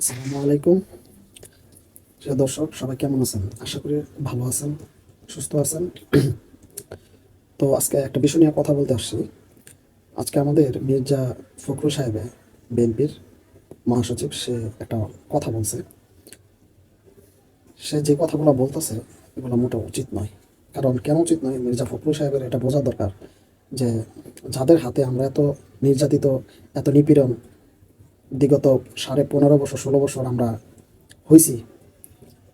আসসালামু আলাইকুম। দর্শক, সবাই কেমন আছেন? আশা করি ভালো আছেন, সুস্থ আছেন। তো আজকে একটা বিষয় নিয়ে কথা বলতে আসছি। আজকে আমাদের মির্জা ফখরুল সাহেবে, বিএনপির মহাসচিব, সে একটা কথা বলছে। সে যে কথাগুলো বলতেছে, এগুলো মোটা উচিত নয়। কারণ কেন উচিত নয়? মির্জা ফখরুল সাহেবের এটা বোঝা দরকার যে, যাদের হাতে আমরা এত নির্যাতিত, এত নিপীড়ন বিগত সাড়ে পনেরো বছর, ষোলো বছর আমরা হয়েছি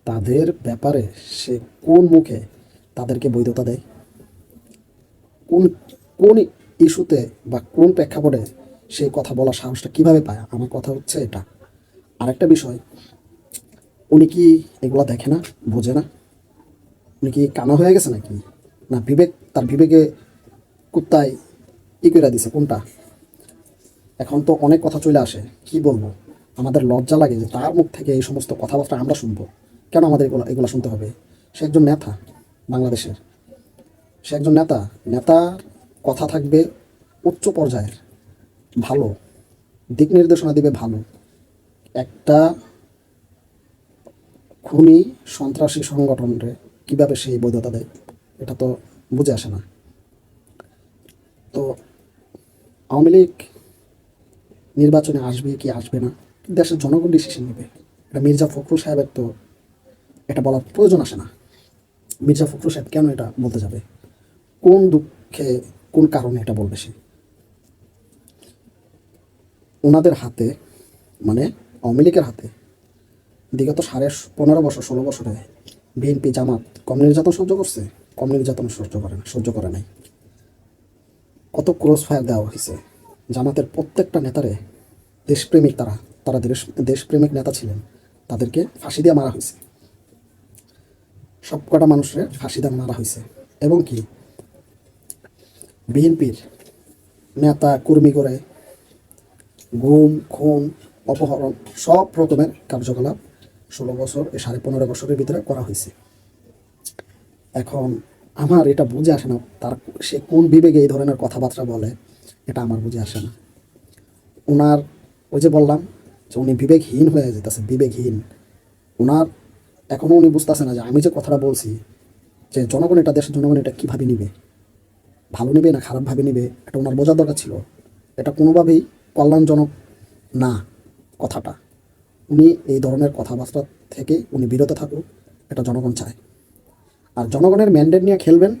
তাদের ব্যাপারে সে কোন মুখে তাদেরকে বৈধতা দেয়? কোন কোন ইস্যুতে বা কোন প্রেক্ষাপটে সেই কথা বলার সাহসটা কীভাবে পায়? আমার কথা হচ্ছে এটা। আরেকটা বিষয়, উনি কি এগুলো দেখে না, বোঝে না? উনি কি কানা হয়ে গেছে নাকি? না, বিবেক, তার বিবেকে কুত্তায় ই করে দিছে কোনটা? এখন তো অনেক কথা চলে আসে, কি বলব? আমাদের লজ্জা লাগে যে তার মুখ থেকে এই সমস্ত কথাবার্তা আমরা শুনব। কেন আমাদের এগুলো এগুলো শুনতে হবে? সে একজন নেতা বাংলাদেশের। সে একজন নেতা। নেতার কথা থাকবে উচ্চ পর্যায়ের, ভালো। দিক নির্দেশনা দেবে ভালো। একটা খুনি সন্ত্রাসী সংগঠনরে কীভাবে সেই বৈধতা দেয়, এটা তো বুঝে আসে না। তো আওয়ামী লীগ নির্বাচনে আসবে কি আসবে না, দেশের জনগণ ডিসিশন নেবে। এটা মির্জা ফখরুল সাহেবের তো এটা বলার প্রয়োজন আসে না। মির্জা ফখরুল সাহেব কেন এটা বলতে যাবে? কোন দুঃখে, কোন কারণে এটা বলবে সে? ওনাদের হাতে মানে আওয়ামী লীগের হাতে, বিগত সাড়ে পনেরো বছর, ষোলো বছরে বিএনপি, জামাত কম নির্যাতন সহ্য করছে? কম নির্যাতন সহ্য করে না, সহ্য করে নাই। কত ক্রস ফায়ার দেওয়া হয়েছে। জামাতের প্রত্যেকটা নেতারে দেশপ্রেমিক তারা তারা দেশ, দেশপ্রেমিক নেতা ছিলেন, তাদেরকে ফাঁসি দিয়ে মারা হয়েছে। সব কটা মানুষের ফাঁসি দিয়ে মারা হয়েছে। এবং কি, বিএনপির নেতা কর্মী করে গুম খুন, অপহরণ সব রকমের কার্যকলাপ ষোলো বছর সাড়ে পনেরো বছরের ভিতরে করা হয়েছে। এখন আমার এটা বুঝে আসে না, তার সে কোন বিবেকে এই ধরনের কথাবার্তা বলে এটা আমার বুঝে আসে না। ওনার ওই যে বললাম যে উনি বিবেকহীন হয়ে যেতেছে, বিবেকহীন। ওনার এখনও উনি বুঝতেছে না যে আমি যে কথাটা বলছি, যে জনগণ এটা দেশের জনগণ এটা কীভাবে নিবে? ভালো নেবে না খারাপভাবে নেবে? এটা ওনার বোঝার দরকার ছিল। এটা কোনোভাবেই কল্যাণজনক না কথাটা। উনি এই ধরনের কথাবার্তা থেকে উনি বিরত থাকুক, এটা জনগণ চায়। আর জনগণের ম্যান্ডেট নিয়ে খেলবেন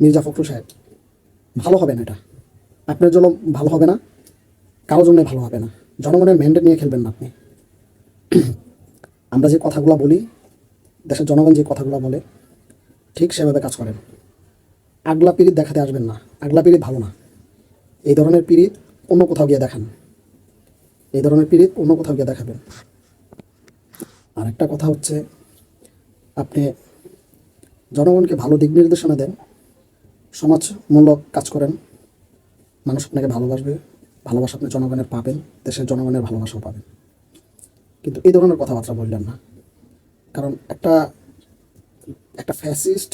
মির্জা ফখরুল সাহেব, ভালো হবে না এটা। আপনার জন্য ভালো হবে না, কারোর জন্য ভালো হবে না। জনগণের ম্যান্ডেট নিয়ে খেলবেন না আপনি। আমরা যে কথাগুলো বলি, দেশের জনগণ যে কথাগুলো বলে, ঠিক সেভাবে কাজ করেন। আগলা পিরিত দেখাতে আসবেন না, আগলা পিরিত ভালো না। এই ধরনের পিরিত অন্য কোথাও গিয়ে দেখান। এই ধরনের পিরিত অন্য কোথাও গিয়ে দেখাবেন। আর একটা কথা হচ্ছে, আপনি জনগণকে ভালো দিক নির্দেশনা দেন, সমাজমূলক কাজ করেন মানুষ আপনাকে ভালোবাসবে, ভালোবাসা আপনি জনগণের পাবেন, দেশের জনগণের ভালোবাসাও পাবেন। কিন্তু এই ধরনের কথাবার্তা বললেন না। কারণ একটা একটা ফ্যাসিস্ট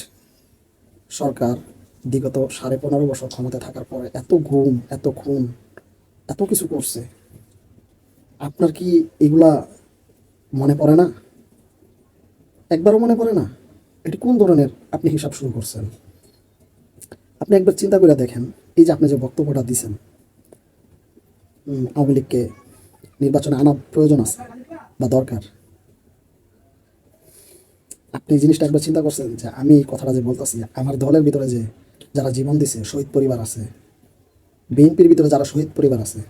সরকার বিগত সাড়ে পনেরো বছর ক্ষমতায় থাকার পরে এত ঘুম, এত খুন, এত কিছু করছে। আপনার কি এগুলা মনে পড়ে না? একবারও মনে পড়ে না? এটি কোন ধরনের আপনি হিসাব শুরু করছেন? আপনি একবার চিন্তা করে দেখেন এই যে আপনি যে বক্তব্যটা উম, আওয়ামী লীগকে নির্বাচনে আনা প্রয়োজন আছে বা দরকার? আপনি এই জিনিসটা একবার চিন্তা করছেন যে আমি এই কথাটা যে বলতেছি আমার দলের ভিতরে যে যারা জীবন দিছে শহীদ পরিবার আছে বিএনপির ভিতরে যারা শহীদ পরিবার আছে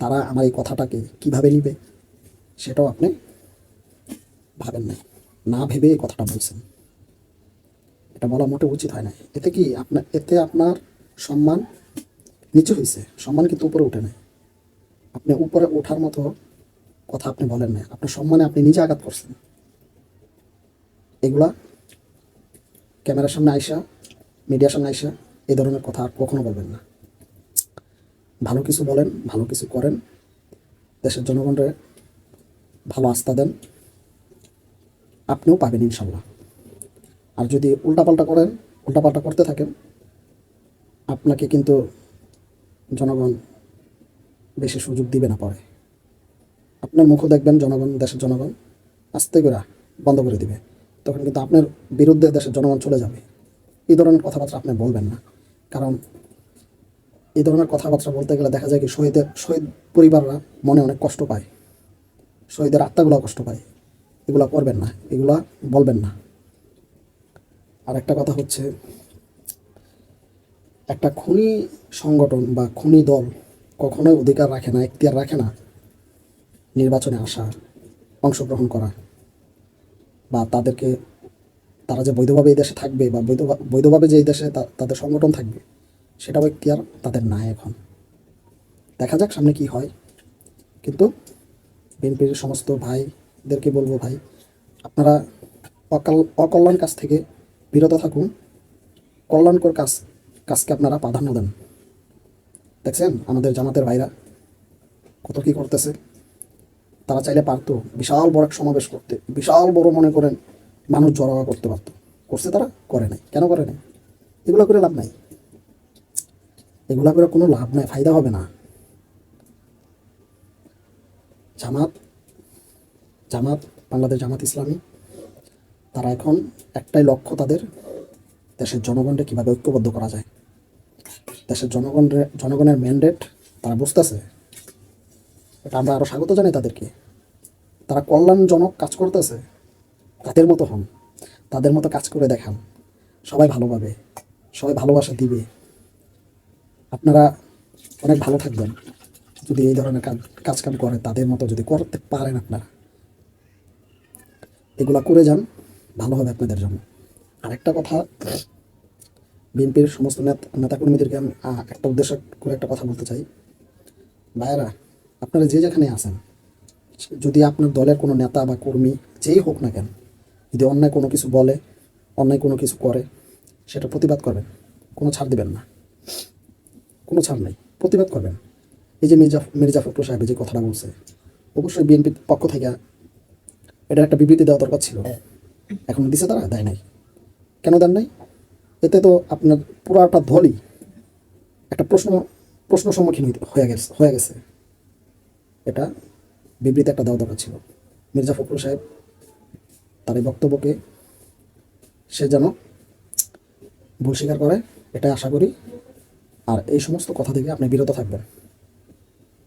তারা আমার এই কথাটাকে কীভাবে নিবে সেটাও আপনি ভাবেন না না ভেবে এই কথাটা বলছেন। এটা বলা মোটে উচিত হয় না এতে কি আপনার এতে আপনার সম্মান নিচু হয়েছে সম্মান কিন্তু উপরে উঠে নাই। আপনি উপরে ওঠার মতো কথা আপনি বলেন না আপনার সম্মানে আপনি নিজে আঘাত করছেন। এগুলা ক্যামেরার সামনে আইসা, মিডিয়ার সামনে আইসা এই ধরনের কথা আর কখনো বলবেন না। ভালো কিছু বলেন, ভালো কিছু করেন। দেশের জনগণের ভালো আস্থা দেন। আপনিও পাবেন ইনশাল্লাহ। আর যদি উল্টাপাল্টা করেন, উল্টাপাল্টা করতে থাকেন আপনাকে কিন্তু জনগণ বেশি সুযোগ দিবে না পরে। আপনার মুখও দেখবেন জনগণ, দেশের জনগণ আস্তে করে বন্ধ করে দিবে। তখন কিন্তু আপনার বিরুদ্ধে দেশের জনগণ চলে যাবে। এই ধরনের কথাবার্তা আপনি বলবেন না। কারণ এই ধরনের কথাবার্তা বলতে গেলে দেখা যায় কি শহীদের, শহীদ পরিবাররা মনে অনেক কষ্ট পায়। শহীদের আত্মাগুলো কষ্ট পায়। এগুলা করবেন না, এগুলা বলবেন না। আর একটা কথা হচ্ছে একটা খুনি সংগঠন বা খুনি দল কখনোই অধিকার রাখে না, এখতিয়ার রাখে না নির্বাচনে আসা অংশগ্রহণ করা বা তাদেরকে, তারা যে বৈধভাবে এই দেশে থাকবে বা বৈধ, বৈধভাবে যে এই দেশে তাদের সংগঠন থাকবে, সেটাও এখতিয়ার তাদের নাই এখন। দেখা যাক সামনে কি হয়। কিন্তু বিএনপির সমস্ত ভাইদেরকে বলব ভাই, আপনারা অকাল, অকল্যাণ কাজ থেকে বিরত থাকুন। কল্যাণকর কাজ কাজকে আপনারা প্রাধান্য দেন। দেখছেন? আমাদের জামাতের ভাইরা কত কি করতেছে। তারা চাইলে পারতো বিশাল বড় এক সমাবেশ করতে, বিশাল বড় মনে করেন মানুষ জড়োয়া করতে পারতো। করছে তারা? করে নাই। কেন করে নাই? এগুলো করে লাভ নাই। এগুলো করে কোনো লাভ নাই, ফায়দা হবে না। জামাত জামাত, বাংলাদেশ জামাত ইসলামী, তারা এখন একটাই লক্ষ্য তাদের, দেশের জনগণকে কীভাবে ঐক্যবদ্ধ করা যায়। দেশের জনগণের জনগণের ম্যান্ডেট তারা বুঝতেছে। এটা আমরা আরও স্বাগত জানাই তাদেরকে। তারা কল্যাণজনক কাজ করতেছে। তাদের মতো হন। তাদের মতো কাজ করে দেখান। সবাই ভালো পাবে। সবাই ভালোবাসা দিবে। আপনারা অনেক ভালো থাকবেন। যদি এই ধরনের কাজ কাজ কাম করে, তাদের মতো যদি করতে পারেন আপনারা। এগুলা করে যান, ভালো হবে আপনাদের জন্য। আরেকটা কথা বিএনপির সমস্ত নেতা নেতাকর্মীদেরকে আমি একটা উদ্দেশ্য করে একটা কথা বলতে চাই। ভাইয়েরা আপনারা যে যেখানে আছেন যদি আপনার দলের কোনো নেতা বা কর্মী যেই হোক না কেন যদি অন্যায় কোনো কিছু বলে অন্যায় কোনো কিছু করে সেটা প্রতিবাদ করবেন। কোনো ছাড় দিবেন না। কোনো ছাড় নাই। প্রতিবাদ করবেন। এই যে মির্জা মির্জা ফখরুল সাহেব যে কথাটা বলছে অবশ্যই বিএনপির পক্ষ থেকে এটার একটা বিবৃতি দেওয়া দরকার ছিল। এখন দিছে তারা দেয় নাই। কেন দেন নাই? এতে তো আপনার পুরাটা দলই একটা প্রশ্ন প্রশ্ন সম্মুখীন হয়ে গেছে হয়ে গেছে। এটা বিবৃতি একটা দেওয়া দরকার ছিল। মির্জা ফখরুল সাহেব তার এই বক্তব্যকে সে যেন ভুল স্বীকার করে, এটাই আশা করি। আর এই সমস্ত কথা থেকে আপনি বিরত থাকবেন।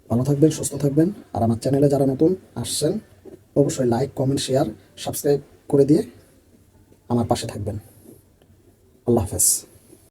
ভালো থাকবেন, সুস্থ থাকবেন। আর আমার চ্যানেলে যারা নতুন আসছেন, অবশ্যই লাইক কমেন্ট শেয়ার সাবস্ক্রাইব করে দিয়ে আমার পাশে থাকবেন। আল্লাহ হাফেজ।